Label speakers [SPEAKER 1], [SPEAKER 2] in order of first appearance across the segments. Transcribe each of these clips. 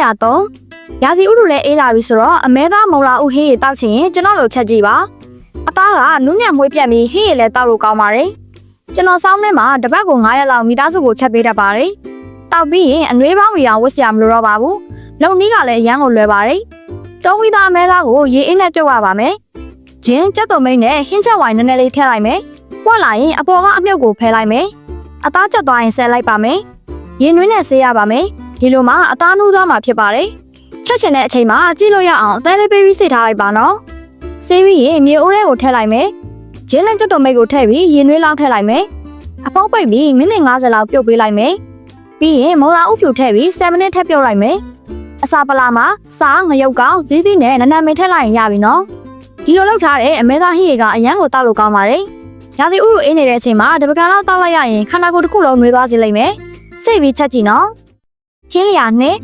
[SPEAKER 1] လျာတော့ရာသီဥတုလည်းအေးလာပြီဆိုတော့အမဲသားမုံလာဥဟင်းရတောက်ချင်ရင်ကျွန်တော်လိုချက်ကြည့်ပါအသားကနူးညံ့မွေးပြတ်ပြီးဟင်းရလည်းတောက်လို့ကောင်းပါတယ်ကျွန်တော်စောင်းထဲမှာတစ်ပတ်ကို9ရက်လောက်မိသားစုကိုချက်ပေးတတ်ပါတယ်တောက်ပြီးရင်အနှွေးပေါင်းမီတောင်ဝတ်စရာမလိုတော့ပါဘူးလုံနီးကလည်းအရန်ကိုလွယ်ပါတယ်တုံးဝီသားအမဲသားကိုရေအင်းနဲ့ပြုတ်ရပါမယ်ဂျင်းကြက်သွန်မိတ်နဲ့ဟင်းချက်ဝိုင်နည်းနည်းလေးထည့်လိုက်မယ်ပွက်လာရင်အပေါ်ကအမြုပ်ကိုဖယ်လိုက်မယ်အသားချက်သွားရင်ဆဲလိုက်ပါမယ်ရင်နွေးနဲ့ဆေးရပါမယ် ဒီလိုမှအသားနှူးသွားမှာဖြစ်ပါတယ်ချက်ချင်တဲ့အချိန်မှာကြည့်လို့ရအောင်အသေးလေးပေးပြီးစိတ်ထားလိုက်ပါနော်။ဆေးပြီးရင်မြေအိုးထဲကိုထည့်လိုက်မယ်။ဂျင်းနဲ့ကြက်သွန်မိတ်ကိုထည့်ပြီးရင်နွေးလောက်ထည့်လိုက်မယ်။အပေါက်ပိတ်ပြီးမိနစ်50လောက်ပြုတ်ပေးလိုက်မယ်။ပြီးရင်မော်လာဥဖြူထည့်ပြီး7မိနစ်ထပ်ပြုတ်လိုက်မယ်။အစာပလာမှာစားငရုတ်ကောင်ဇီးသီးနဲ့နနမင်ထည့်လိုက်ရင်ရပြီနော်။ဒီလိုလုပ်ထားတဲ့အမဲသားဟိရေကအရန်ကိုတောက်လို့ကောင်းပါတယ်။ရာသီဥတုအေးနေတဲ့အချိန်မှာတပကံလောက်တောက်လိုက်ရရင်ခန္ဓာကိုယ်တစ်ခုလုံးနှွေးသွားစေလိမ့်မယ်။စိတ်ပြီးချက်ကြည့်နော်။ ခင်းလျာနဲ့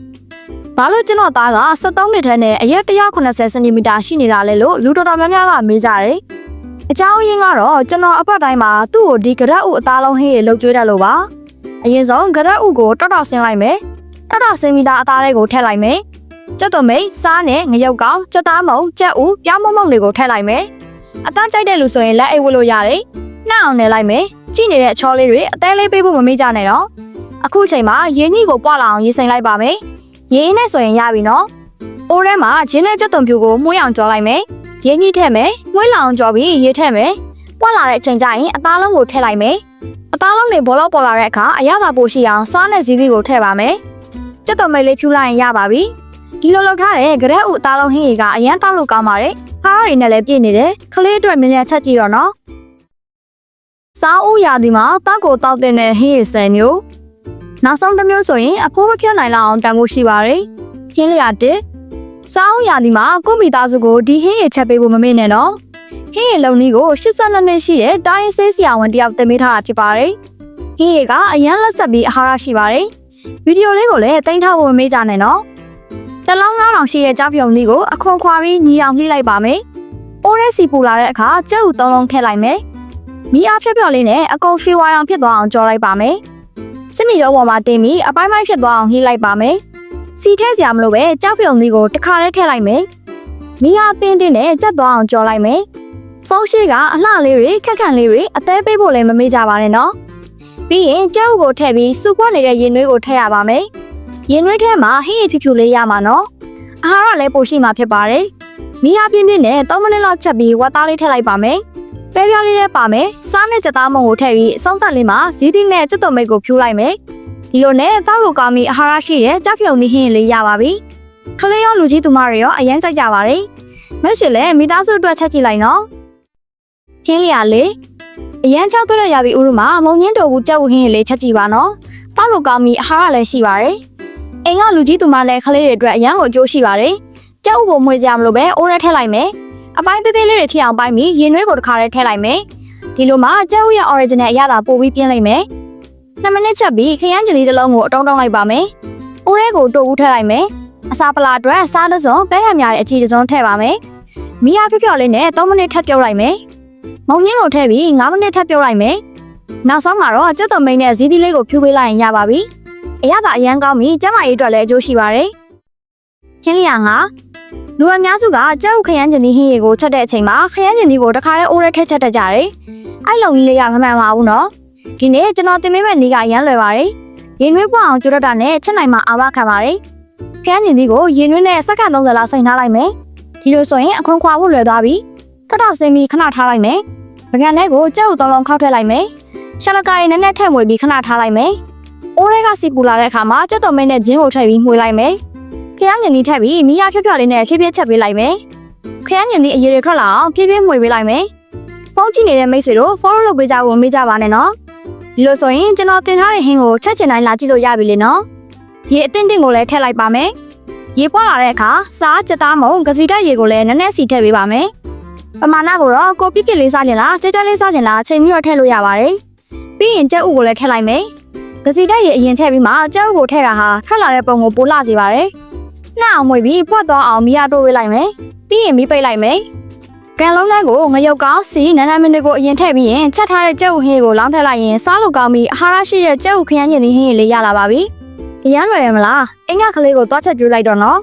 [SPEAKER 1] ဘာလို့ကျွန်တော်သားက73နှစ်ထဲနဲ့အရက်180စင်တီမီတာရှိနေတာလဲလို့လူတော်တော်များများကမေးကြတယ်။အကြောင်းရင်းကတော့ကျွန်တော်အပတ်တိုင်းမှာသူ့ကိုဒီကရက်ဥအသားလုံးဟင်းရေလှုပ်ကြွေးတတ်လို့ပါ။အရင်ဆုံးကရက်ဥကိုတောက်တောက်ဆင်းလိုက်မယ်။တောက်တောက်ဆင်းပြီးသားအသားလေးကိုထည့်လိုက်မယ်။ကြက်သွန်မိတ်စားနဲ့ငရုတ်ကောင်ကြက်သားမုံကြက်ဥပြောင်းမုံမုံတွေကိုထည့်လိုက်မယ်။အသားကြိုက်တဲ့လူဆိုရင်လက်အိတ်ဝတ်လို့ရတယ်။နှောက်အောင်နယ်လိုက်မယ်။ကြည့်နေတဲ့အချောလေးတွေအသေးလေးပေးဖို့မမေ့ကြနဲ့တော့။ အခုချိန်မှာရင်းကြီးကိုပွာလာအောင်ရေးစိမ်လိုက်ပါမယ်။ရေအင်းနဲ့ဆိုရင်ရပြီနော်။အိုးထဲမှာဂျင်းနဲ့ကြက်သွန်ဖြူကိုမှုအောင်ကြောလိုက်မယ်။ရေကြီးထည့်မယ်။မွှေးလောင်ကြောပြီးရေထည့်မယ်။ပွက်လာတဲ့အချိန်ကျရင်အသားလုံးကိုထည့်လိုက်မယ်။အသားလုံးတွေဘောလောက်ပေါ်လာတဲ့အခါအရသာပိုရှိအောင်စားနဲ့ဇီးသီးကိုထည့်ပါမယ်။ကြက်သွန်မိတ်လေးဖြူလိုက်ရင်ရပါပြီ။ဒီလိုလုပ်ထားတဲ့ဂရက်ဥအသားလုံးဟင်းရီကအရန်တောက်လို့ကောင်းပါတယ်။ဖားရီနဲ့လည်းပြည့်နေတယ်။ခလေးအတွက်မြန်မြန်ချက်ကြည့်တော့နော်။စားဦးရာဒီမှာတောက်ကိုတောက်တဲ့ဟင်းရီဆယ်မျိုး နောက်ဆုံးတစ်မျိုးဆိုရင်အဖိုးမဖြတ်နိုင်လောက်အောင်တန်ဖို့ရှိပါတယ်။ဟင်းလျာတစ်စားအောင်ရာဒီမှာကိုယ့်မိသားစုကိုဒီဟင်းရချက်ပေးဖို့မမေ့နဲ့နော်။ဟင်းရလုံနည်းကို82နှစ်ရှိတဲ့တိုင်းဆေးဆရာဝန်တယောက်တင်ပေးထားတာဖြစ်ပါတယ်။ဟင်းရကအရန်လက်ဆက်ပြီးအာဟာရရှိပါတယ်။ဗီဒီယိုလေးကိုလည်းတင်ထားဖို့မမေ့ကြနဲ့နော်။တလောင်းလောင်းအောင်ရှိတဲ့ကြောက်ပြုံနည်းကိုအခွန်ခွာပြီးညီအောင်လှိလိုက်ပါမယ်။အိုးရဲစီပူလာတဲ့အခါကြက်ဥသုံးလုံးထည့်လိုက်မယ်။မီးအားဖြက်ဖြော်လေးနဲ့အကုန်ရွှေဝါအောင်ဖြစ်သွားအောင်ကြော်လိုက်ပါမယ်။ စစ်မီရောပေါ်မှာတင်ပြီးအပိုင်းပိုင်းဖြစ်သွားအောင်နှိလိုက်ပါမယ်။စီထဲစရာမလိုပဲကြောက်ပြုံလေးကိုတစ်ခါတည်းထည့်လိုက်မယ်။မီးအားတင်းတင်းနဲ့ကြက်သွားအောင်ကြော်လိုက်မယ်။ဖုန်းရှိကအလှလေးတွေခက်ခန့်လေးတွေအသေးပေးဖို့လည်းမမေ့ကြပါနဲ့နော်။ပြီးရင်ကြောက်ကိုထည့်ပြီးစူပွက်နေတဲ့ရင်နွေးကိုထည့်ရပါမယ်။ရင်နွေးထဲမှာဟင်းရဖြူဖြူလေးရမှာနော်။အာဟာရလည်းပိုရှိမှာဖြစ်ပါတယ်။မီးအားပြင်းပြင်းနဲ့3မိနစ်လောက်ချက်ပြီးဝက်သားလေးထည့်လိုက်ပါမယ်။ ပဲပြားလေးလည်းပါမယ်။စားနဲ့ကြက်သားမုံကိုထည့်ပြီးအဆုံးသတ်လေးမှာဇီးသီးနဲ့ကြက်သွန်မိတ်ကိုဖြူလိုက်မယ်။ဒီလိုနဲ့တောက်လို့ကောင်းပြီးအာဟာရရှိတဲ့ကြောက်ဖြုံသီးဟင်းလေးရပါပြီ။ခလေးရောလူကြီးသူမတွေရောအရင်ကြိုက်ကြပါတယ်။မက်ရှင်လည်းမိသားစုအတွက်ချက်ကြည့်လိုက်နော်။ဟင်းလျာလေးအရန်ချောက်တဲ့ရာသီဥတုမှာမုံငင်းတော်ဘူးကြောက်ဟင်းလေးချက်ကြည့်ပါနော်။တောက်လို့ကောင်းပြီးအာဟာရလည်းရှိပါတယ်။အိမ်ကလူကြီးသူမလည်းခလေးတွေအတွက်အရန်ကိုအကျိုးရှိပါတယ်။ကြောက်ဥကိုမွေကြမလို့ပဲအိုးရဲထည့်လိုက်မယ်။ အပိုင်းသေးသေးလေးတွေထည့်အောင်ပိုင်းပြီးရင်နွေးကိုတစ်ခါတည်းထည့်လိုက်မယ်။ဒီလိုမှကြောက်ဥရဲ့ original အရသာပို့ပြီးပြင်းလိုက်မယ်။2မိနစ်ချက်ပြီးခရမ်းချီလေးတစ်လုံးကိုအတုံးတုံးလိုက်ပါမယ်။အိုးရဲကိုတိုးဦးထည့်လိုက်မယ်။အစာပလာအတွက်စားတစ်စုံပဲဟမ်များရဲ့အချီတစ်စုံထည့်ပါမယ်။မီးအားဖြော့ဖြော့လေးနဲ့3မိနစ်ထပ်ပြုတ်လိုက်မယ်။မုံညင်းကိုထည့်ပြီး5မိနစ်ထပ်ပြုတ်လိုက်မယ်။နောက်ဆုံးမှာတော့ကြက်သွန်မိန်နဲ့ဇီးသီးလေးကိုဖြူပေးလိုက်ရင်ရပါပြီ။အရသာအရန်ကောင်းပြီးကျန်းမာရေးအတွက်လည်းအကျိုးရှိပါတယ်။ခင်းလျာငါ လူအများစုကကြောက်ခရမ်းချင်သီးဟင်းရီကိုချက်တဲ့အချိန်မှာခရမ်းချင်သီးကိုတစ်ခါတည်းအိုးရဲထည့်ချက်တတ်ကြတယ်။အဲ့လုံလေးလေးကမမှန်ပါဘူးနော်။ဒီနေ့ကျွန်တော်တင်ပေးမယ့်နေ့ကရမ်းလွယ်ပါတယ်။ရင်နွေးပွအောင်ကြိုးရတာနဲ့ချက်နိုင်မှာအာဝခံပါတယ်။ခရမ်းညင်သီးကိုရင်နွေးနဲ့စက္ကန့်30လောက်စိန်ထားလိုက်မယ်။ဒီလိုဆိုရင်အခွန်ခွာဖို့လွယ်သွားပြီ။ထထဆင်းပြီးခဏထားလိုက်မယ်။ပကံထဲကိုကြက်ဥသုံးလုံးခောက်ထည့်လိုက်မယ်။ရှာလကာရီနဲ့နဲ့ထည့်မွေပြီးခဏထားလိုက်မယ်။အိုးရဲကစီပူလာတဲ့အခါမှာကြက်သွန်မင်းနဲ့ဂျင်းကိုထည့်ပြီးမှွေလိုက်မယ်။ခ ရမ်းညင်သီးထည့်ပြီးမီးရဖြော့ဖြော့လေးနဲ့ဖြည်းဖြည်းချက်ပေးလိုက်မယ်။ခရမ်းညင်သီးအရည်တွေထွက်လာအောင်ဖြည်းဖြည်းမှွေပေးလိုက်မယ်။ဖုန်းကြည့်နေတဲ့မိတ်ဆွေတို့ follow လုပ်ပေးကြဖို့မေးကြပါနဲ့နော်။ဒီလိုဆိုရင်ကျွန်တော်တင်ထားတဲ့ဟင်းကိုချက်ချင်တိုင်းလာကြည့်လို့ရပြီလေနော်။ရေအတင်းတင်းကိုလည်းထည့်လိုက်ပါမယ်။ရေပွားလာတဲ့အခါစားကြက်သားမုံကစီတက်ရေကိုလည်းနည်းနည်းစီထည့်ပေးပါမယ်။ပမာဏကိုတော့ကိုပြစ်ပြစ်လေးစားချင်လားကြက်ကြက်လေးစားချင်လားချိန်ပြီးတော့ထည့်လို့ရပါတယ်။ပြီးရင်ကြက်ဥကိုလည်းထည့်လိုက်မယ်။ကစီတက်ရေအရင်ထည့်ပြီးမှကြက်ဥကိုထည့်တာဟာထွက်လာတဲ့ပုံကိုပိုလှစေပါတယ်။ နှောက်အောင်မွေပြီးပွက်သွားအောင်မီးရတိုးပေးလိုက်မယ်။ပြီးရင်မီးပိတ်လိုက်မယ်။ကန်လုံးလေးကိုငရုတ်ကောင်းစီနန်းနန်းမင်းတွေကိုအရင်ထည့်ပြီးရင်ချက်ထားတဲ့ကြက်ဥဟင်းကိုလောင်းထည့်လိုက်ရင်စားလို့ကောင်းပြီးအာဟာရရှိတဲ့ကြက်ဥခရမ်းညင်သီးဟင်းလေးရလာပါပြီ။အရန်လွယ်ရမလားအင်္ဂါကလေးကိုတွားချက်ကျွေးလိုက်တော့နော်